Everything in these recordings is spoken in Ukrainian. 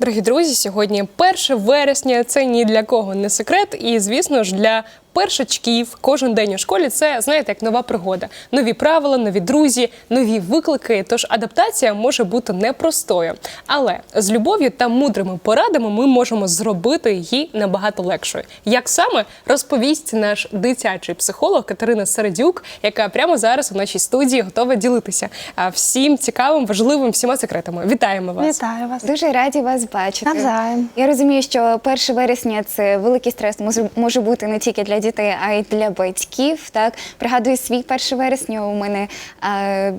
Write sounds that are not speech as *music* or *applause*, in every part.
Дорогі друзі, сьогодні 1 вересня. Це ні для кого не секрет, і звісно ж для першачків кожен день у школі це знаєте як нова пригода. Нові правила, нові друзі, нові виклики. Тож адаптація може бути непростою, але з любов'ю та мудрими порадами ми можемо зробити її набагато легшою. Як саме розповість наш дитячий психолог Катерина Середюк, яка прямо зараз у нашій студії готова ділитися а, всім цікавим, важливим всіма секретами. Вітаємо вас! Вітаю вас. Дуже раді вас бачити. Навзаєм. Я розумію, що 1 вересня це великий стрес може, може бути не тільки для дітей, а й для батьків. Так пригадую свій 1 вересня. У мене е,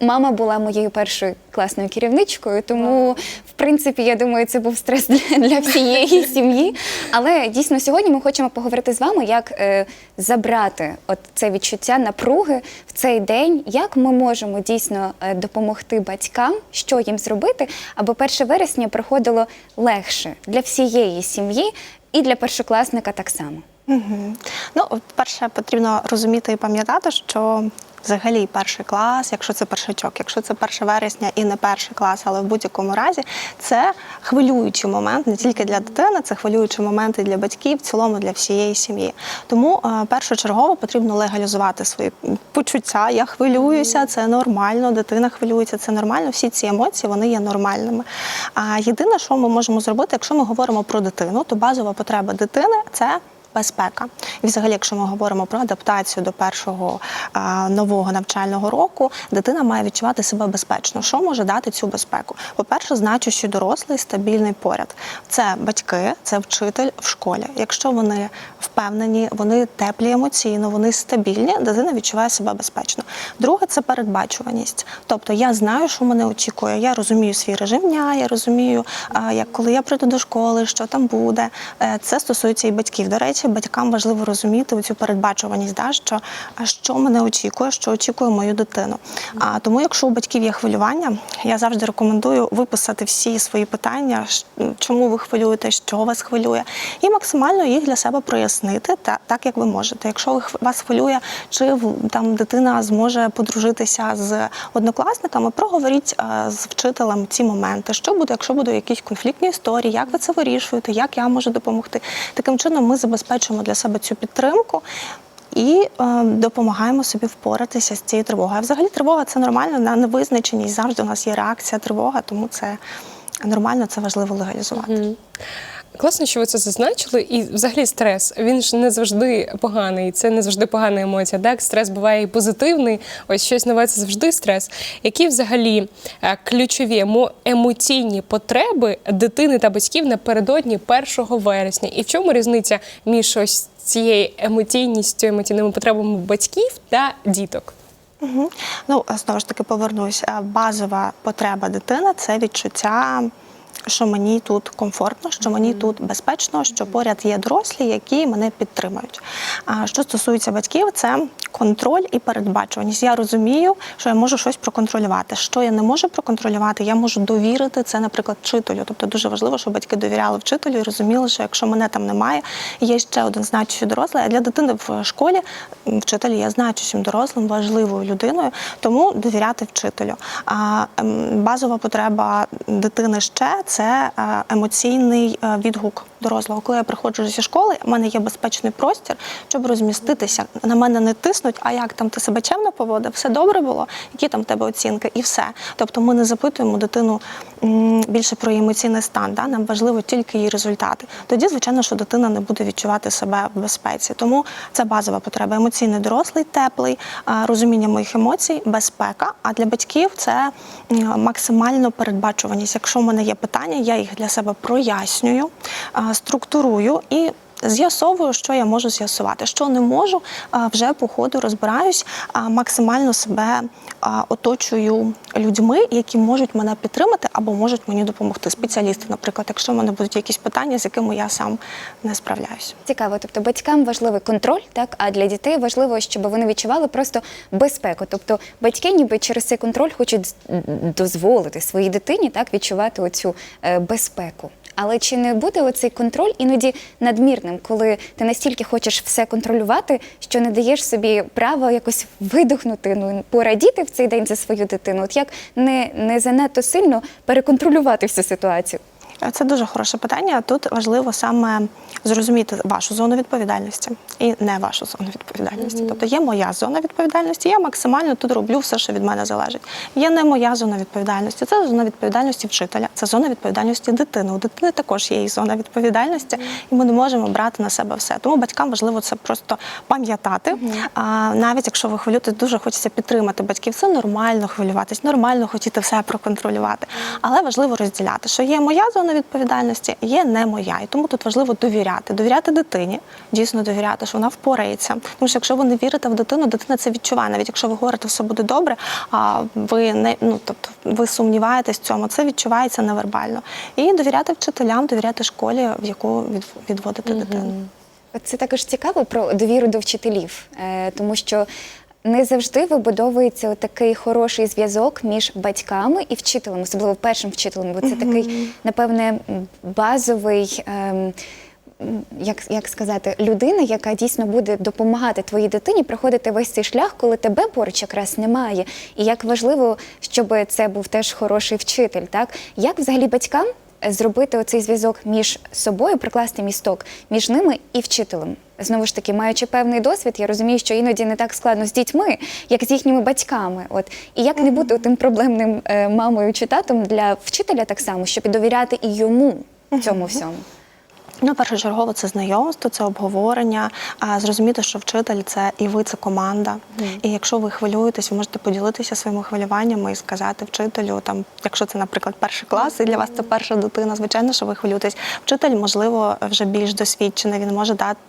мама була моєю першою класною керівничкою, тому в принципі я думаю, це був стрес для, для всієї *laughs* сім'ї. Але дійсно сьогодні ми хочемо поговорити з вами, як е, забрати от це відчуття напруги в цей день, як ми можемо дійсно е, допомогти батькам, що їм зробити, аби 1 вересня проходило легше для всієї сім'ї і для першокласника так само. Ну, перше, потрібно розуміти і пам'ятати, що взагалі перший клас, якщо це першачок, якщо це 1 вересня і не перший клас, але в будь-якому разі, це хвилюючий момент не тільки для дитини, це хвилюючий момент і для батьків, в цілому для всієї сім'ї. Тому е, першочергово потрібно легалізувати свої почуття. Я хвилююся, це нормально, дитина хвилюється, це нормально. Всі ці емоції вони є нормальними. А єдине, що ми можемо зробити, якщо ми говоримо про дитину, то базова потреба дитини це безпека. І взагалі, якщо ми говоримо про адаптацію до першого нового навчального року, дитина має відчувати себе безпечно. Що може дати цю безпеку? По-перше, значущий дорослий стабільний поряд. Це батьки, це вчитель в школі. Якщо вони впевнені, вони теплі емоційно, вони стабільні, дитина відчуває себе безпечно. Друге це передбачуваність. Тобто я знаю, що мене очікує. Я розумію свій режим дня, я розумію, як коли я прийду до школи, що там буде. Е, Це стосується і батьків. До речі, батькам важливо розуміти цю передбачуваність, да, що що мене очікує, що очікує мою дитину. А тому, якщо у батьків є хвилювання, я завжди рекомендую виписати всі свої питання, чому ви хвилюєте, що вас хвилює, і максимально їх для себе прояснити та так, як ви можете. Якщо вас хвилює, чи там дитина зможе подружитися з однокласниками, проговоріть з вчителем ці моменти. Що буде, якщо будуть якісь конфліктні історії, як ви це вирішуєте, як я можу допомогти. Таким чином ми забезпечуємо для себе цю підтримку. І е, допомагаємо собі впоратися з цією тривогою. А взагалі тривога це нормально, на невизначеність завжди у нас є реакція тривога, тому це нормально, це важливо легалізувати. Класно, що ви це зазначили. І взагалі стрес він ж не завжди поганий. Це не завжди погана емоція. Так, стрес буває і позитивний. Ось щось нове це завжди стрес. Які взагалі е, ключові емо- емоційні потреби дитини та батьків напередодні 1 вересня? І в чому різниця між ось цією емоційністю, емоційними потребами батьків та діток? Угу. Ну, знову ж таки, повернусь. Е, Базова потреба дитини це відчуття. Що мені тут комфортно, що мені тут безпечно, що поряд є дорослі, які мене підтримують. А що стосується батьків, це контроль і передбачуваність. Я розумію, що я можу щось проконтролювати. Що я не можу проконтролювати, я можу довірити це, наприклад, вчителю. Тобто дуже важливо, щоб батьки довіряли вчителю і розуміли, що якщо мене там немає, є ще один значущий дорослий. А для дитини в школі вчитель є значущим дорослим, важливою людиною, тому довіряти вчителю. А ем, базова потреба дитини ще це е, емоційний е, відгук дорослого. Коли я приходжу зі школи, в мене є безпечний простір, щоб розміститися. На мене не тиснуть, а як там ти себе чемно поводив, все добре було, які там в тебе оцінки, і все. Тобто ми не запитуємо дитину більше про емоційний стан. Да? Нам важливо тільки її результати. Тоді, звичайно, що дитина не буде відчувати себе в безпеці. Тому це базова потреба. Емоційний дорослий, теплий, розуміння моїх емоцій, безпека. А для батьків це максимально передбачуваність. Якщо в мене є питання, я їх для себе прояснюю, структурую і. З'ясовую, що я можу з'ясувати, що не можу, вже по ходу розбираюсь, максимально себе оточую людьми, які можуть мене підтримати або можуть мені допомогти. Спеціалісти, наприклад, якщо в мене будуть якісь питання, з якими я сам не справляюсь. Цікаво, тобто батькам важливий контроль, так а для дітей важливо, щоб вони відчували просто безпеку. Тобто батьки, ніби через цей контроль хочуть дозволити своїй дитині так відчувати оцю е, безпеку. Але чи не буде оцей контроль іноді надмірним, коли ти настільки хочеш все контролювати, що не даєш собі права якось видохнути, ну порадіти в цей день за свою дитину? От як не, не занадто сильно переконтролювати всю ситуацію? Це дуже хороше питання. Тут важливо саме зрозуміти вашу зону відповідальності і не вашу зону відповідальності. Тобто є моя зона відповідальності, я максимально тут роблю все, що від мене залежить. Є не моя зона відповідальності, це зона відповідальності вчителя, це зона відповідальності дитини. У дитини також є її зона відповідальності, і ми не можемо брати на себе все. Тому батькам важливо це просто пам'ятати. А, навіть якщо ви хвилюєтесь, дуже хочеться підтримати батьків. Це нормально хвилюватись, нормально хотіти все проконтролювати. Але важливо розділяти, що є моя зона відповідальності, є не моя. І тому тут важливо довіряти. Довіряти дитині, дійсно довіряти, що вона впорається. Тому що якщо ви не вірите в дитину, дитина це відчуває. Навіть якщо ви говорите, все буде добре, а ви не ну тобто ви сумніваєтесь в цьому, це відчувається невербально. І довіряти вчителям, довіряти школі, в яку від, відводите дитину. Це також цікаво про довіру до вчителів, е, тому що не завжди вибудовується такий хороший зв'язок між батьками і вчителем, особливо першим вчителем, бо це такий, напевне, базовий. ем, Як, як сказати, людина, яка дійсно буде допомагати твоїй дитині проходити весь цей шлях, коли тебе поруч якраз немає. І як важливо, щоб це був теж хороший вчитель, так як взагалі батькам зробити оцей зв'язок між собою, прикласти місток між ними і вчителем. Знову ж таки, маючи певний досвід, я розумію, що іноді не так складно з дітьми, як з їхніми батьками. От і як не бути тим проблемним е, мамою чи татом для вчителя так само, щоб довіряти і йому цьому всьому. Ну, першочергово це знайомство, це обговорення. А зрозуміти, що вчитель це і ви це команда. І якщо ви хвилюєтесь, ви можете поділитися своїми хвилюваннями і сказати вчителю, там, якщо це, наприклад, перший клас, і для вас це перша дитина, звичайно, що ви хвилюєтесь. Вчитель, можливо, вже більш досвідчений, він може дати.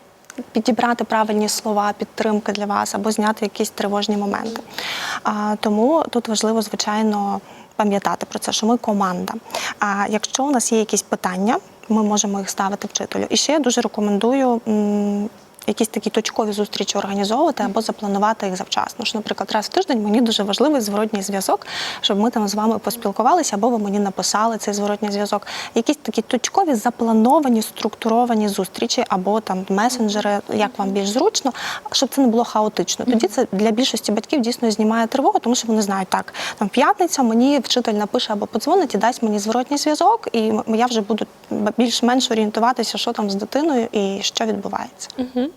Підібрати правильні слова підтримки для вас або зняти якісь тривожні моменти. А, тому тут важливо, звичайно, пам'ятати про це, що ми команда. А якщо у нас є якісь питання, ми можемо їх ставити вчителю. І ще я дуже рекомендую. Якісь такі точкові зустрічі організовувати або запланувати їх завчасно. Що, наприклад, раз в тиждень мені дуже важливий зворотній зв'язок, щоб ми там з вами поспілкувалися, або ви мені написали цей зворотній зв'язок. Якісь такі точкові, заплановані, структуровані зустрічі, або там месенджери, як вам більш зручно, щоб це не було хаотично. Тоді це для більшості батьків дійсно знімає тривогу, тому що вони знають, так там п'ятниця мені вчитель напише або подзвонить і дасть мені зворотній зв'язок, і я вже буду більш-менш орієнтуватися, що там з дитиною і що відбувається. Е,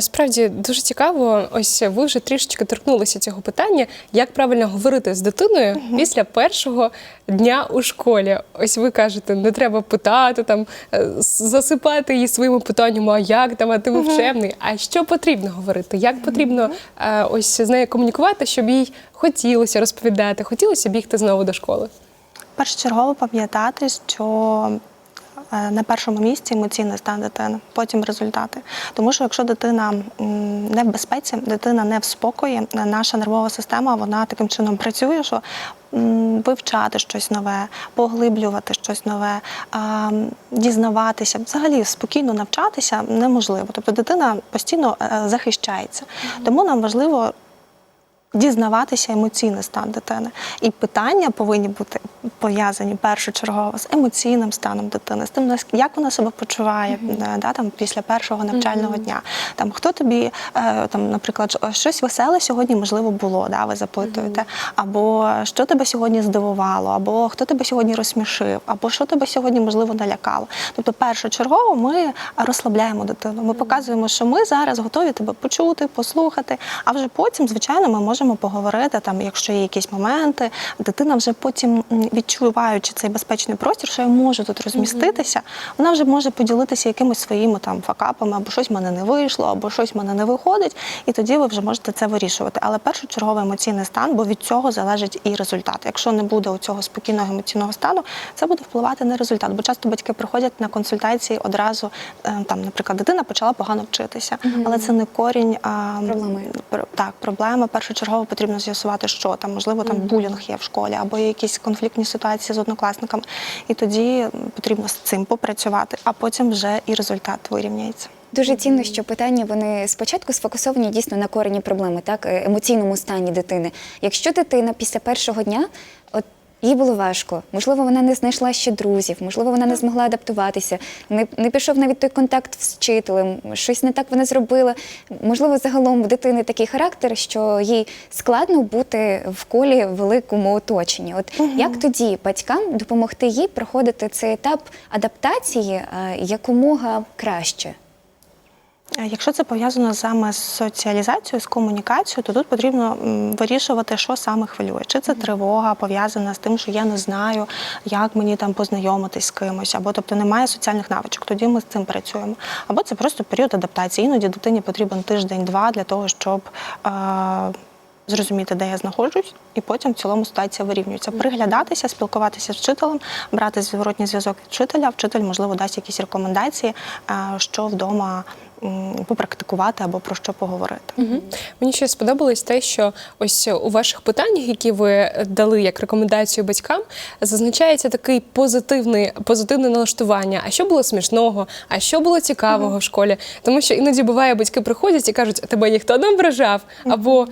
Справді дуже цікаво. Ось ви вже трішечки торкнулися цього питання, як правильно говорити з дитиною після першого дня у школі. Ось ви кажете, не треба питати там, е, засипати її своїми питаннями, а як там, а ти вивчевний. А що потрібно говорити? Як потрібно е, ось з нею комунікувати, щоб їй хотілося розповідати, хотілося бігти знову до школи? Першочергово пам'ятати, що е, на першому місці емоційний стан дитини, потім результати. Тому що якщо дитина не в безпеці, дитина не в спокої, е, наша нервова система вона таким чином працює, що вивчати щось нове, поглиблювати щось нове, дізнаватися, взагалі спокійно навчатися неможливо. Тобто дитина постійно е, захищається. Тому нам важливо дізнаватися емоційний стан дитини. І питання повинні бути пов'язані першочергово з емоційним станом дитини, з тим, як вона себе почуває е, да, там, після першого навчального дня. Там, хто тобі, е, там, наприклад, щось веселе сьогодні, можливо, було, да, ви запитуєте, або що тебе сьогодні здивувало, або хто тебе сьогодні розсмішив, або що тебе сьогодні, можливо, налякало. Тобто, першочергово ми розслабляємо дитину. Ми показуємо, що ми зараз готові тебе почути, послухати. А вже потім, звичайно, ми можемо поговорити там, якщо є якісь моменти. Дитина вже потім, відчуваючи цей безпечний простір, що я можу тут розміститися, вона вже може поділитися якимись своїми там факапами, або щось в мене не вийшло, або щось в мене не виходить. І тоді ви вже можете це вирішувати. Але першочерговий емоційний стан, бо від цього залежить і результат. Якщо не буде у цього спокійного емоційного стану, це буде впливати на результат. Бо часто батьки приходять на консультації одразу, е, там, наприклад, дитина почала погано вчитися, але це не корінь а, Проблеми. Так, проблема першочергово потрібно з'ясувати, що там, можливо, там булінг є в школі, або є якісь конфліктні ситуації з однокласниками. І тоді потрібно з цим попрацювати, а потім вже і результат вирівняється. Дуже цінно, що питання вони спочатку сфокусовані дійсно на корені проблеми, так е, емоційному стані дитини. Якщо дитина після першого дня от Їй було важко. Можливо, вона не знайшла ще друзів, можливо, вона не змогла адаптуватися, не, не пішов навіть той контакт з вчителем, щось не так вона зробила. Можливо, загалом в дитини такий характер, що їй складно бути в колі великому оточенні. От як тоді батькам допомогти їй проходити цей етап адаптації е, якомога краще? Якщо це пов'язано саме з соціалізацією, з комунікацією, то тут потрібно вирішувати, що саме хвилює. Чи це тривога пов'язана з тим, що я не знаю, як мені там познайомитись з кимось, або тобто немає соціальних навичок. Тоді ми з цим працюємо. Або це просто період адаптації. Іноді дитині потрібен тиждень-два для того, щоб. Е- Зрозуміти, де я знаходжусь, і потім в цілому ситуація вирівнюється. Приглядатися, спілкуватися з вчителем, брати зворотній зв'язок від вчителя. Вчитель, можливо, дасть якісь рекомендації, що вдома попрактикувати або про що поговорити. Мгм. Мені ще сподобалось те, що ось у ваших питаннях, які ви дали як рекомендацію батькам, зазначається такий позитивний, позитивне налаштування. А що було смішного, а що було цікавого в школі? Тому що іноді буває, батьки приходять і кажуть, тебе ніхто не ображав, або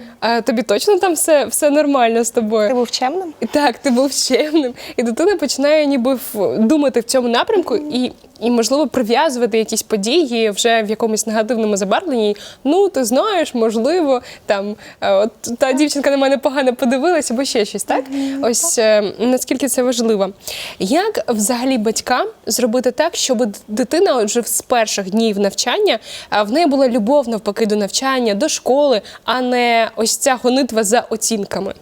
тобі точно там все, все нормально з тобою. Ти був чемним? Так, ти був чемним, і дитина починає ніби думати в цьому напрямку і, і можливо прив'язувати якісь події вже в якомусь негативному забарвленні. Ну, ти знаєш, можливо, там е, от та дівчинка на мене погано подивилась, або ще щось, так? Ось е, наскільки це важливо. Як взагалі батькам зробити так, щоб дитина вже з перших днів навчання в неї була любов навпаки до навчання, до школи, а не ось ця гонитва за оцінками?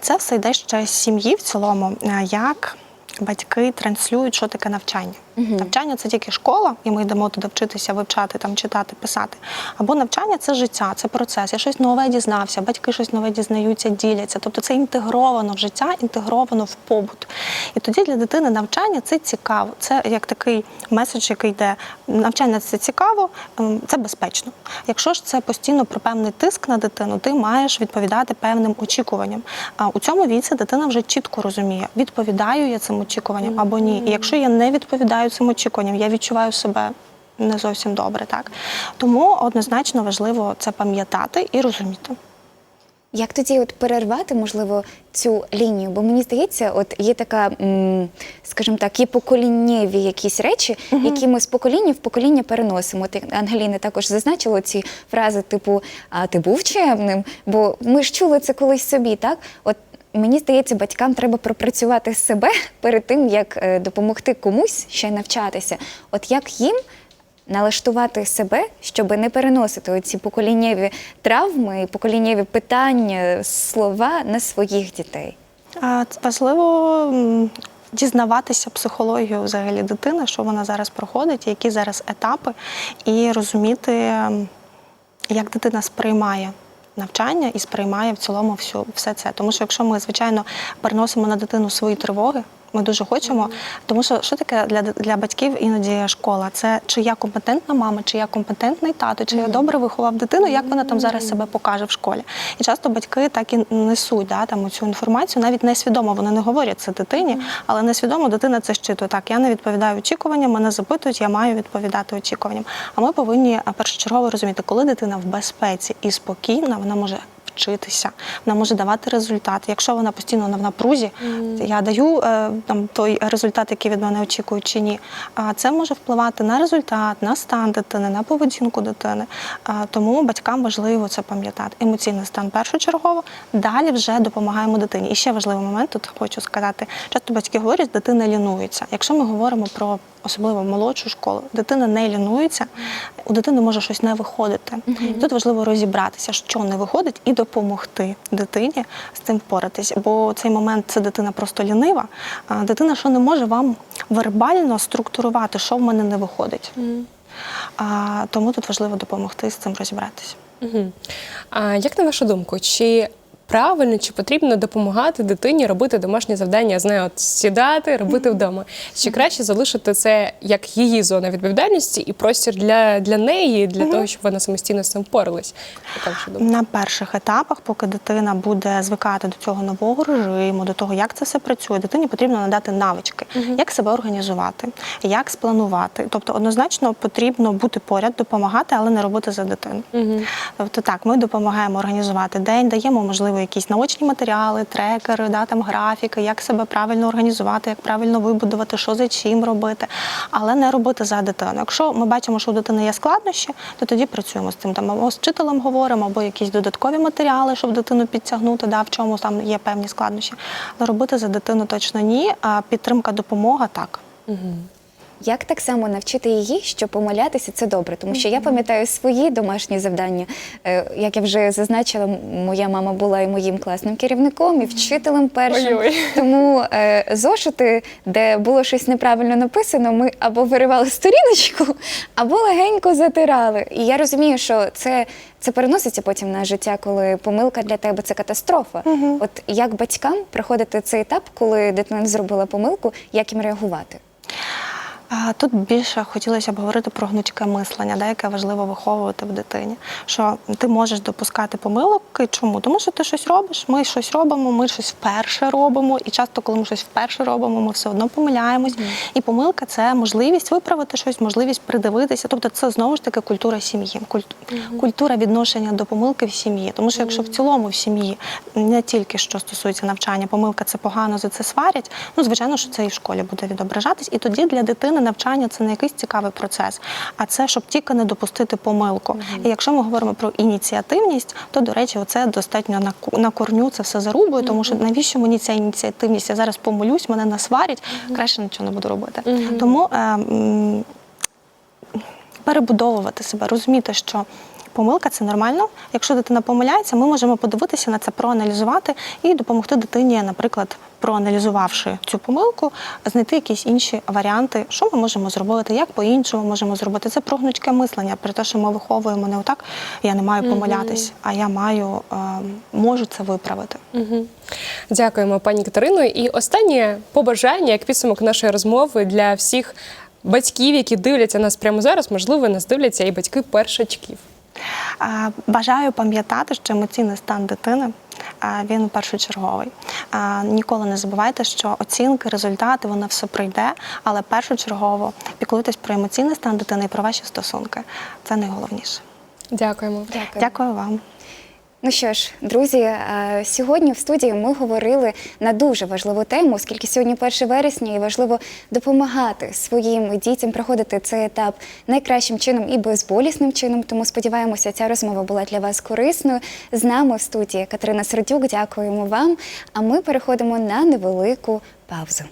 Це все йде ще з сім'ї в цілому, як батьки транслюють, що таке навчання. Навчання це тільки школа, і ми йдемо туди вчитися, вивчати, там читати, писати. Або навчання це життя, це процес. Я щось нове дізнався, батьки щось нове дізнаються, діляться. Тобто це інтегровано в життя, інтегровано в побут. І тоді для дитини навчання це цікаво. Це як такий меседж, який йде. Навчання це цікаво, ем, це безпечно. Якщо ж це постійно про певний тиск на дитину, ти маєш відповідати певним очікуванням. А у цьому віці дитина вже чітко розуміє, відповідаю я цим очікуванням або ні. І якщо я не відповідаю цим очікуванням, я відчуваю себе. Не зовсім добре, так тому однозначно важливо це пам'ятати і розуміти. Як тоді от перервати, можливо, цю лінію? Бо мені здається, от є така, скажімо так, є поколіннєві якісь речі, які ми з покоління в покоління переносимо. Як Ангеліна також зазначила ці фрази, типу А ти був чемним? Бо ми ж чули це колись собі, так? От мені здається, батькам треба пропрацювати себе перед тим, як е, допомогти комусь ще навчатися. От як їм налаштувати себе, щоб не переносити оці поколіннєві травми, поколіннєві питання, слова на своїх дітей. А, Важливо дізнаватися психологію взагалі дитини, що вона зараз проходить, які зараз етапи, і розуміти, як дитина сприймає. Навчання і сприймає в цілому всю, все це. Тому що якщо ми, звичайно, переносимо на дитину свої тривоги, ми дуже хочемо. Тому що що таке для, для батьків іноді школа? Це чи я компетентна мама, чи я компетентний тато, чи я добре виховав дитину, як вона там зараз себе покаже в школі. І часто батьки так і несуть да, там, цю інформацію, навіть несвідомо вони не говорять це дитині, але несвідомо дитина це щитує. Так, я не відповідаю очікуванням, мене запитують, я маю відповідати очікуванням. А ми повинні першочергово розуміти, коли дитина в безпеці і спокійна, вона може. Вчитися, вона може давати результат. Якщо вона постійно на в напрузі, я даю е, там той результат, який від мене очікують чи ні. А це може впливати на результат, на стан дитини, на поведінку дитини. Тому батькам важливо це пам'ятати. Емоційний стан першочергово. Далі вже допомагаємо дитині. І ще важливий момент тут хочу сказати: часто батьки говорять, дитина лінується. Якщо ми говоримо про особливо молодшу школу, дитина не лінується, у дитини може щось не виходити. Тут важливо розібратися, що не виходить, і допомогти дитині з цим впоратись. Бо цей момент це дитина просто лінива. Дитина, що не може вам вербально структурувати, що в мене не виходить. А, тому тут важливо допомогти з цим розібратися. Угу. А як на вашу думку, чи правильно чи потрібно допомагати дитині робити домашні завдання? Знаю, от сідати, робити вдома. Чи краще залишити це як її зона відповідальності і простір для, для неї, для того, щоб вона самостійно з цим впоралась? На перших етапах, поки дитина буде звикати до цього нового режиму, до того, як це все працює, дитині потрібно надати навички, як себе організувати, як спланувати. Тобто, однозначно потрібно бути поряд, допомагати, але не робити за дитину. Тобто, так, ми допомагаємо організувати день, даємо можливо якісь наочні матеріали, трекери, да, там графіки, як себе правильно організувати, як правильно вибудувати, що за чим робити, але не робити за дитину. Якщо ми бачимо, що у дитини є складнощі, то тоді працюємо з цим. Там або з вчителем говоримо, або якісь додаткові матеріали, щоб дитину підтягнути, да, в чому там є певні складнощі. Але робити за дитину точно ні. А підтримка, допомога так. Як так само навчити її, що помилятися це добре? Тому що я пам'ятаю свої домашні завдання. Е, Як я вже зазначила, моя мама була і моїм класним керівником, і вчителем першим. Ой-ой. Тому е, зошити, де було щось неправильно написано, ми або виривали сторіночку, або легенько затирали. І я розумію, що це, це переноситься потім на життя, коли помилка для тебе це катастрофа. От як батькам проходити цей етап, коли дитина зробила помилку, як їм реагувати? Тут більше хотілося б говорити про гнучке мислення, да, яке важливо виховувати в дитині. Що ти можеш допускати помилок. Чому? Тому що ти щось робиш, ми щось робимо, ми щось вперше робимо, і часто, коли ми щось вперше робимо, ми все одно помиляємось. І помилка це можливість виправити щось, можливість придивитися. Тобто, це знову ж таки культура сім'ї, культ- культура відношення до помилки в сім'ї. Тому що якщо в цілому в сім'ї не тільки що стосується навчання, помилка це погано, за це сварять. Ну звичайно, що це і в школі буде відображатись. І тоді для дитини навчання це не якийсь цікавий процес, а це щоб тільки не допустити помилку. І якщо ми говоримо про ініціативність, то до речі, оце достатньо на на корню це все зарубує, тому що навіщо мені ця ініціативність? Я зараз помилюсь, мене насварять, краще нічого не буду робити. Тому е, перебудовувати себе, розуміти, що помилка це нормально. Якщо дитина помиляється, ми можемо подивитися на це, проаналізувати і допомогти дитині, наприклад, проаналізувавши цю помилку, знайти якісь інші варіанти, що ми можемо зробити, як по-іншому можемо зробити. Це про гнучке мислення, про те, що ми виховуємо не отак, я не маю помилятись, а я маю е, можу це виправити. Мгм. Дякуємо, пані Катерино. І останнє побажання, як підсумок нашої розмови для всіх батьків, які дивляться нас прямо зараз, можливо, нас дивляться і батьки першачків. Бажаю пам'ятати, що емоційний стан дитини він першочерговий. Ніколи не забувайте, що оцінки, результати, воно все прийде, але першочергово піклуйтесь про емоційний стан дитини і про ваші стосунки. Це найголовніше. Дякуємо. Дякую. Дякую вам. Ну що ж, друзі, е, сьогодні в студії ми говорили на дуже важливу тему, оскільки сьогодні 1 вересня і важливо допомагати своїм дітям проходити цей етап найкращим чином і безболісним чином. Тому сподіваємося, ця розмова була для вас корисною. З нами в студії Катерина Сердюк. Дякуємо вам. А ми переходимо на невелику паузу.